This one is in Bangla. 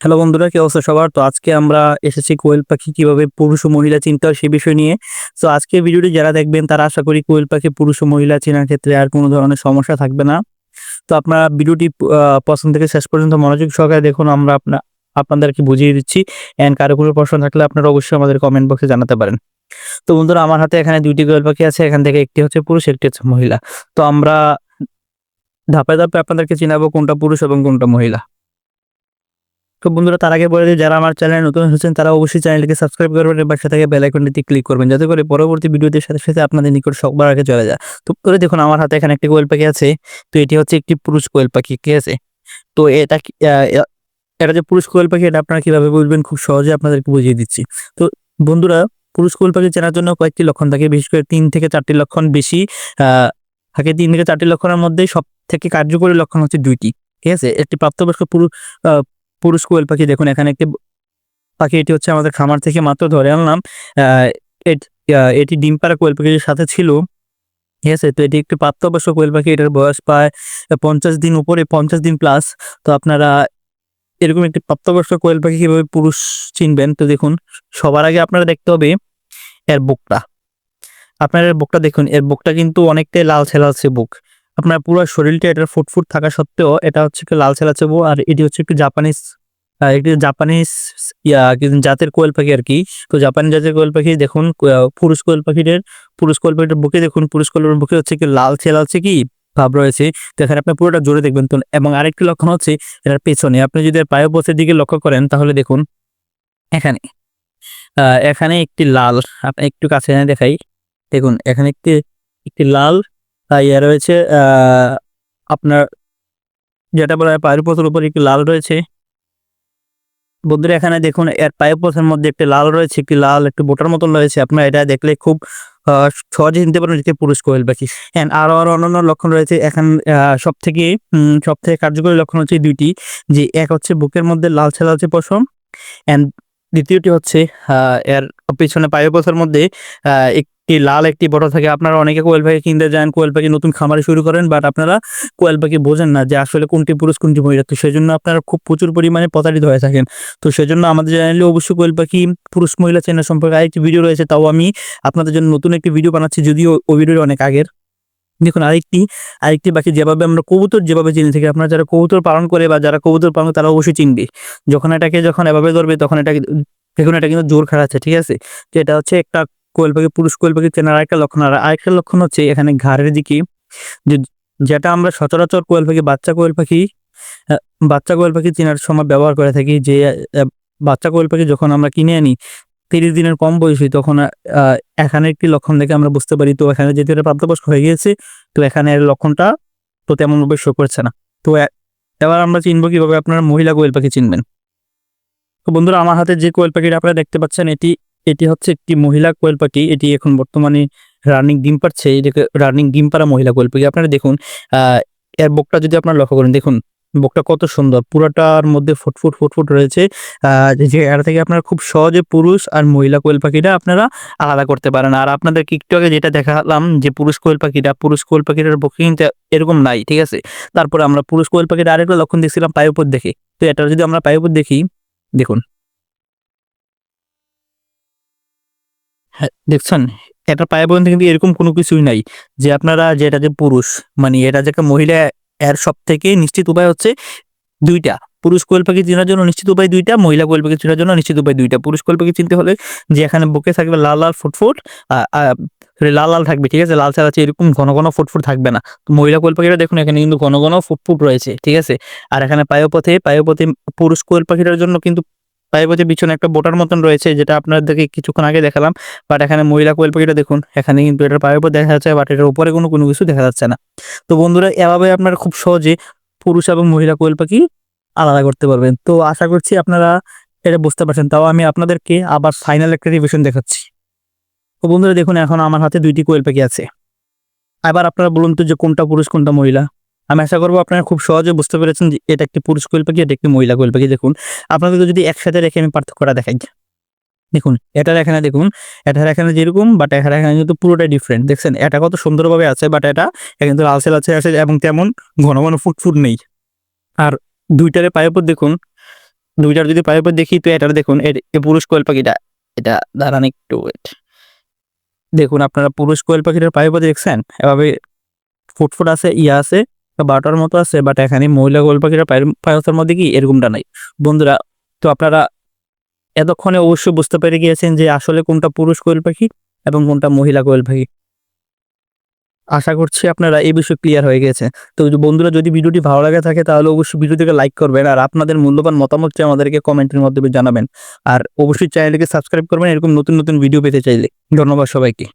হ্যালো বন্ধুরা, কি অবস্থা সবার? তো আজকে আমরা এসেছি কোয়েল পাখি কীভাবে পুরুষ ও মহিলা চিনতে হয় সেই বিষয় নিয়ে। তো আজকে ভিডিওটি যারা দেখবেন, তারা আশা করি কোয়েল পাখি পুরুষ ও মহিলা চেনার ক্ষেত্রে আর কোনো ধরনের সমস্যা থাকবে না। তো আপনারা ভিডিওটি প্রথম থেকে শেষ পর্যন্ত মনোযোগ সহকারে দেখুন, আমরা আপনা, আপনাদেরকে বুঝিয়ে দিচ্ছি। অ্যান্ড কারও কোনো প্রশ্ন থাকলে আপনারা অবশ্যই আমাদের কমেন্ট বক্সে জানাতে পারেন। তো বন্ধুরা, আমার হাতে এখানে দুইটি কোয়েল পাখি আছে। এখান থেকে একটি হচ্ছে পুরুষ, একটি হচ্ছে মহিলা। তো আমরা ধাপে ধাপে আপনাদেরকে চিনাবো কোনটা পুরুষ এবং কোনটা মহিলা। তো বন্ধুরা, তার আগে বলে দিই, যারা আমার চ্যানেলে নতুন হচ্ছেন তারা অবশ্যই চ্যানেলটিকে সাবস্ক্রাইব করবেন এবং পাশে থেকে বেল আইকনটিতে ক্লিক করবেন, যাতে করে পরবর্তী ভিডিওদের সাথে সাথে আপনাদের নিকট সবার আগে চলে যায়। তো করে দেখুন, আমার হাতে এখানে একটি কোয়েল পাখি আছে, তো এটি হচ্ছে একটি পুরুষ কোয়েল পাখি, ঠিক আছে? তো এটা এটা যে পুরুষ কোয়েল পাখি, এটা আপনারা কীভাবে বুঝবেন? খুব সহজে আপনাদেরকে বুঝিয়ে দিচ্ছি। তো বন্ধুরা, পুরুষ কোয়েল পাখি চেনার জন্য কয়েকটি লক্ষণ থাকে, বিশেষ করে তিন থেকে চারটি লক্ষণ বেশি থাকে তিন থেকে চারটি লক্ষণের মধ্যে সব থেকে কার্যকরী লক্ষণ হচ্ছে দুইটি, ঠিক আছে? একটি প্রাপ্তবয়স্ক পুরুষ পুরুষ কোয়েল পাখি। দেখুন, এখানে একটি পাখি, এটি হচ্ছে আমাদের খামার থেকে মাত্র ধরে আনলাম। এট- ডিম পাড়া কোয়েল পাখির সাথে ছিল। ঠিক আছে? তো এটি একটি প্রাপ্তবয়স্ক কোয়েল পাখি। এটার বয়স প্রায় পঞ্চাশ দিন উপরে, পঞ্চাশ দিন প্লাস তো আপনারা এরকম একটি প্রাপ্তবয়স্ক কোয়েল পাখি কীভাবে পুরুষ চিনবেন? তো দেখুন, সবার আগে আপনারা দেখতে হবে এর বুকটা। আপনার এর বুকটা দেখুন। এর বুকটা কিন্তু অনেকটাই লালচে লালচে বুক। আপনার পুরো শরীরটা এটার ফুটফুট থাকা সত্ত্বেও এটা হচ্ছে কি লাল লালচে বুক আর এটি হচ্ছে একটি জাপানিজ একটি জাপানিজ জাতের কোয়েল পাখি আর কি। তো জাপানি জাতের কোয়েল পাখি দেখুন পুরুষ কোয়েল পাখিদের, পুরুষ কোয়েল পাখিটার বুকে দেখুন, পুরুষ কোয়েল বুকে হচ্ছে কি লালচে লালচে কি ভাব রয়েছে। তো এখানে আপনি পুরোটা জোরে দেখবেন, তো এবং আরেকটি লক্ষণ হচ্ছে এটার পেছনে। আপনি যদি পায়োপথের দিকে লক্ষ্য করেন, তাহলে দেখুন, এখানে এখানে একটি লাল আপনি একটু কাছে দেখাই। দেখুন, এখানে একটি একটি লাল ইয়ে রয়েছে আপনার যেটা বলা হয় পায়ের পথের উপর একটি লাল রয়েছে। বন্ধুরা, এখানে দেখুন, এর পায়ের পথের মধ্যে একটি লাল রয়েছে, একটি লাল একটু বোটার মতন রয়েছে। আপনার এটা দেখলে খুব সহজে চিনতে পারেন এটি পুরুষ কোয়েল পাখি হ্যাঁ আরও আরও অন্যান্য লক্ষণ রয়েছে। এখন সব থেকে সব থেকে কার্যকরী লক্ষণ হচ্ছে দুইটি, যে এক হচ্ছে বুকের মধ্যে লাল লালচে লালচে পশম অ্যান্ড দ্বিতীয়টি হচ্ছে এর পিছনে পায়ের পথের মধ্যে একটি লাল একটি বড় থাকে, আপনারা অনেকে কোয়েল পাখি কিনতে যান, কোয়েল পাখি নতুন খামারে শুরু করেন বাট আপনারা কোয়েল পাখি বোঝেন না যে আসলে কোনটি পুরুষ, কোনটি মহিলা। তো সেই জন্য আপনারা খুব প্রচুর পরিমাণে প্রতারিত হয়ে থাকেন। তো সেজন্য আমাদের চ্যানেলে অবশ্যই কোয়েল পাখি, পুরুষ, মহিলা চেনা সম্পর্কে আরেকটি ভিডিও রয়েছে, তাও আমি আপনাদের জন্য নতুন একটি ভিডিও বানাচ্ছি, যদিও ওই ভিডিওটি অনেক আগের। দেখুন, আরেকটি আরেকটি পাখি যেভাবে আমরা কবুতর যেভাবে চিনি থাকি, আপনারা যারা কবুতর পালন করে বা যারা কবুতর পালন তারা অবশ্যই চিনবে। যখন এটাকে যখন এভাবে ধরবে, তখন এটাকে, দেখুন, এটা কিন্তু জোর খাড়াচ্ছে ঠিক আছে? তো এটা হচ্ছে একটা কোয়েল পাখি পুরুষ কোয়েল পাখি চেনার আরেকটা লক্ষণ। আর আরেকটা লক্ষণ হচ্ছে এখানে ঘাড়ের দিকে, যে যেটা আমরা সচরাচর কোয়েল পাখি বাচ্চা কোয়েল পাখি বাচ্চা কোয়েল পাখি চেনার সময় ব্যবহার করে থাকি যে বাচ্চা কোয়েল পাখি যখন আমরা কিনে আনি, তিরিশ দিনের কম বয়সী, তখন এখানে একটি লক্ষণ দেখে আমরা বুঝতে পারি, তো এখানে যেহেতু এটা প্রাপ্তবয়স্ক হয়ে গিয়েছে, তো এখানে এর লক্ষণটা তো তেমন ভাবে শো করছে না। তো এবার আমরা চিনবো কীভাবে আপনারা মহিলা কোয়েল পাখি চিনবেন। তো বন্ধুরা, আমার হাতে যে কোয়েল পাখিটা আপনারা দেখতে পাচ্ছেন, এটি এটি হচ্ছে একটি মহিলা কোয়েল পাখি। এটি এখন বর্তমানে রানিং ডিম পারছে এটাকে রানিং ডিম পাড়া মহিলা কোয়েল পাখি। আপনারা দেখুন এর বকটা যদি আপনারা লক্ষ্য করেন, দেখুন, বকটা কত সুন্দর। পুরোটার মধ্যে ফুটফুট ফুটফুট রয়েছে। যে এটা থেকে আপনারা খুব সহজে পুরুষ আর মহিলা কোয়েল পাখিটা আপনারা আলাদা করতে পারেন। আর আপনাদের আগে যেটা দেখালাম যে পুরুষ কোয়েল পাখিটা, পুরুষ কোয়েল পাখিটার বকে কিন্তু এরকম নাই, ঠিক আছে? তারপরে আমরা পুরুষ কোয়েল পাখিটা আরেকটা লক্ষণ দেখছিলাম পায়ের উপর দেখে। তো এটা যদি আমরা পায়ের উপর দেখি, দেখুন দেখছেন এটা পায়ে পর্যন্ত কিন্তু এরকম কোনো কিছুই নাই যে আপনারা যেটা যে পুরুষ মানে এটা যে একটা মহিলা, এর সব থেকে নিশ্চিত উপায় হচ্ছে দুইটা। পুরুষ কোয়েল পাখি চেনার জন্য নিশ্চিত উপায় দুইটা, মহিলা কোয়েল পাখি চেনার জন্য নিশ্চিত উপায় দুইটা। পুরুষ কোয়েল পাখি চিনতে হলে যে এখানে বুকে থাকবে লাল লাল ফুটফুট লাল লাল থাকবে, ঠিক আছে? লাল ছাড়া এরকম ঘন ঘন ফুটফুট থাকবে না। মহিলা কোয়েল পাখিটা দেখুন, এখানে কিন্তু ঘন ঘন ফুটফুট রয়েছে, ঠিক আছে? আর এখানে পায়োপথে পায়োপথে পুরুষ কোয়েল পাখিটার জন্য কিন্তু পায়োপথে পিছনে একটা বোটার মতন রয়েছে, যেটা আপনাদেরকে কিছুক্ষণ আগে দেখালাম। বাট এখানে মহিলা কোয়েল পাখিটা দেখুন, এখানে কিন্তু এটার পায়োপথ দেখা যাচ্ছে বাট এটার উপরে কোনো কোনো কিছু দেখা যাচ্ছে না। তো বন্ধুরা, এভাবে আপনারা খুব সহজে পুরুষ এবং মহিলা কোয়েল পাখি আলাদা করতে পারবেন। তো আশা করছি আপনারা এটা বুঝতে পারছেন। তাও আমি আপনাদেরকে আবার ফাইনাল একটা রিভিশন দেখাচ্ছি। তো বন্ধুরা, দেখুন, এখন আমার হাতে দুইটি কোয়েল পাখি আছে। এবার আপনারা বলুন তো যে কোনটা পুরুষ, কোনটা মহিলা। আমি আশা করব আপনারা খুব সহজে বুঝতে পেরেছেন যে এটা একটি পুরুষ কোয়েল পাখি, এটা একটি মহিলা কোয়েল পাখি। দেখুন, আপনাদেরকে যদি একসাথে রেখে আমি পার্থক্যটা দেখাই। দেখুন, এটার এখানে দেখুন, এটার এখানে যেরকম বাট এটার এখানে কিন্তু পুরোটাই ডিফারেন্ট দেখছেন, এটা কত সুন্দরভাবে আছে বাট এটা কিন্তু লালচে লালচে আছে এবং তেমন ঘন ঘন ফুটফুট নেই। আর দুইটারে পায়ের উপর দেখুন, দুইটার যদি পায়ের উপর দেখি, তো এটা দেখুন পুরুষ কোয়েল পাখিটা, এটা দাঁড়ান একটু, wait। দেখুন, আপনারা পুরুষ কোয়েল পাখিটার পায়ের উপর দেখছেন, এভাবে ফুটফুট আছে, ইয়া আছে বাটার মতো আছে বাট এখানে মহিলা কোয়েল পাখিটার পায়ের পায়ের মধ্যে কি এরকমটা নাই। বন্ধুরা, তো আপনারা এতক্ষণে অবশ্যই বুঝতে পেরে গিয়েছেন যে আসলে কোনটা পুরুষ কোয়েল পাখি এবং কোনটা মহিলা কোয়েল পাখি। আশা করছি আপনারা এই বিষয়ে ক্লিয়ার হয়ে গেছে। তো বন্ধুরা, যদি ভিডিওটি ভালো লাগে থাকে, তাহলে অবশ্যই ভিডিওটিকে লাইক করবেন আর আপনাদের মূল্যবান মতামতটি আমাদেরকে কমেন্টের মাধ্যমে জানাবেন। আর অবশ্যই চ্যানেলটিকে সাবস্ক্রাইব করবেন, এরকম নতুন নতুন ভিডিও পেতে চাইলে। ধন্যবাদ সবাইকে।